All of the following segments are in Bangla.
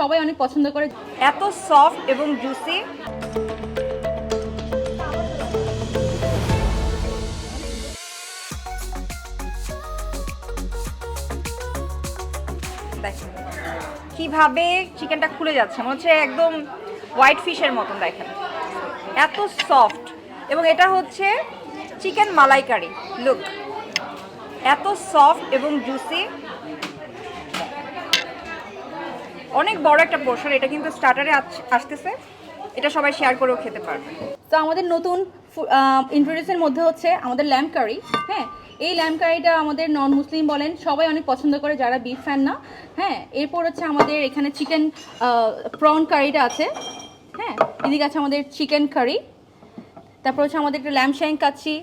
সবাই অনেক পছন্দ করে। এত সফট এবং জুসি কীভাবে চিকেনটা খুলে যাচ্ছে, মনে হচ্ছে একদম হোয়াইট ফিশের মতন, দেখেন। এত সফট এবং এটা হচ্ছে চিকেন মালাইকারি লুক এত সফট এবং জুসি অনেক বড় একটা পোর্শন এটা কিন্তু স্টার্টারে আসতেছে। এটা সবাই শেয়ার করেও খেতে পারবে। তো আমাদের নতুন ইন্ট্রোডিউসের মধ্যে হচ্ছে আমাদের ল্যাম্প কারি হ্যাঁ? এই ল্যাম্প কারিটা আমাদের নন মুসলিম বলেন, সবাই অনেক পছন্দ করে যারা বিফ ফ্যান না হ্যাঁ? এরপর হচ্ছে আমাদের এখানে চিকেন প্রন কারিটা আছে হ্যাঁ? এদিকে আছে আমাদের চিকেন কারি তারপর হচ্ছে আমাদের একটা ল্যাম্প শ্যাং কাচ্ছি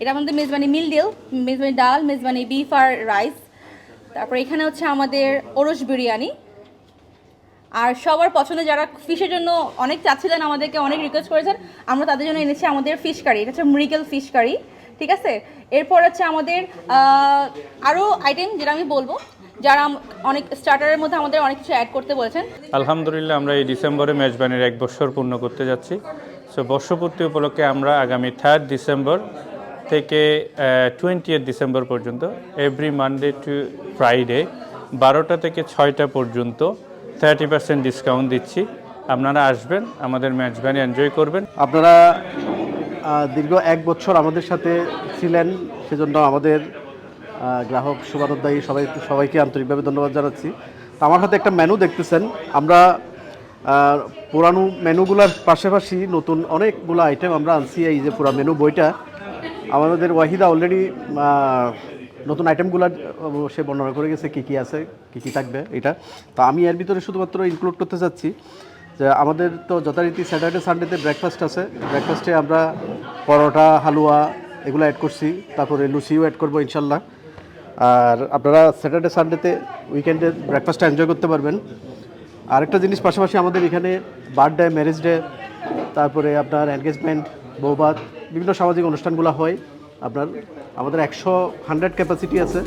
এটা আমাদের মেজবানি মিল ডিল মেজবানি ডাল, মেজবানি বিফ আর রাইস তারপর এখানে হচ্ছে আমাদের ওরস বিরিয়ানি আর সবার পছন্দের যারা ফিশের জন্য অনেক চাচ্ছিলেন, আমাদেরকে অনেক রিকোয়েস্ট করেছেন, আমরা তাদের জন্য এনেছি আমাদের ফিশ কারি এটা হচ্ছে মৃগেল ফিশ কারি ঠিক আছে? এরপর হচ্ছে আমাদের আরও আইটেম যেটা আমি বলব, যারা অনেক স্টার্টারের মধ্যে আমাদের অনেক কিছু অ্যাড করতে বলেছেন। আলহামদুলিল্লাহ, আমরা এই ডিসেম্বরে মেজবানির এক বছর পূর্ণ করতে যাচ্ছি। সো বর্ষপূর্তি উপলক্ষে আমরা আগামী থার্ড ডিসেম্বর থেকে টোয়েন্টি ডিসেম্বর পর্যন্ত এভরি মানডে টু ফ্রাইডে বারোটা থেকে ছয়টা পর্যন্ত থার্টি পার্সেন্ট ডিসকাউন্ট দিচ্ছি। আপনারা আসবেন, আমাদের মেজবানি এনজয় করবেন। আপনারা দীর্ঘ এক বছর আমাদের সাথে ছিলেন, সেজন্য আমাদের গ্রাহক শুভানুদ্দায়ী সবাই, সবাইকে আন্তরিকভাবে ধন্যবাদ জানাচ্ছি। তো আমার হাতে একটা মেনু দেখতেছেন। আমরা পুরানো মেনুগুলোর পাশাপাশি নতুন অনেকগুলো আইটেম আমরা আনছি। এই যে পুরা মেনু বইটা, আমাদের ওয়াহিদা অলরেডি নতুন আইটেমগুলো সে বর্ণনা করে গেছে, কী কী আছে, কী কী থাকবে এটা। তো আমি এর ভিতরে শুধুমাত্র ইনক্লুড করতে চাচ্ছি যে আমাদের তো যথারীতি স্যাটারডে সানডেতে ব্রেকফাস্ট আছে। ব্রেকফাস্টে আমরা পরোটা, হালুয়া এগুলো অ্যাড করছি। তারপরে লুচিও অ্যাড করব ইনশাল্লাহ। আর আপনারা স্যাটারডে সানডেতে উইকেন্ডে ব্রেকফাস্টটা এনজয় করতে পারবেন। আরেকটা জিনিস পাশাপাশি আমাদের এখানে বার্থডে ম্যারেজ ডে তারপরে আপনার এনগেজমেন্ট বৌবাদ বিভিন্ন সামাজিক অনুষ্ঠানগুলো হয়। আপনার আমাদের একশো হান্ড্রেড ক্যাপাসিটি আছে।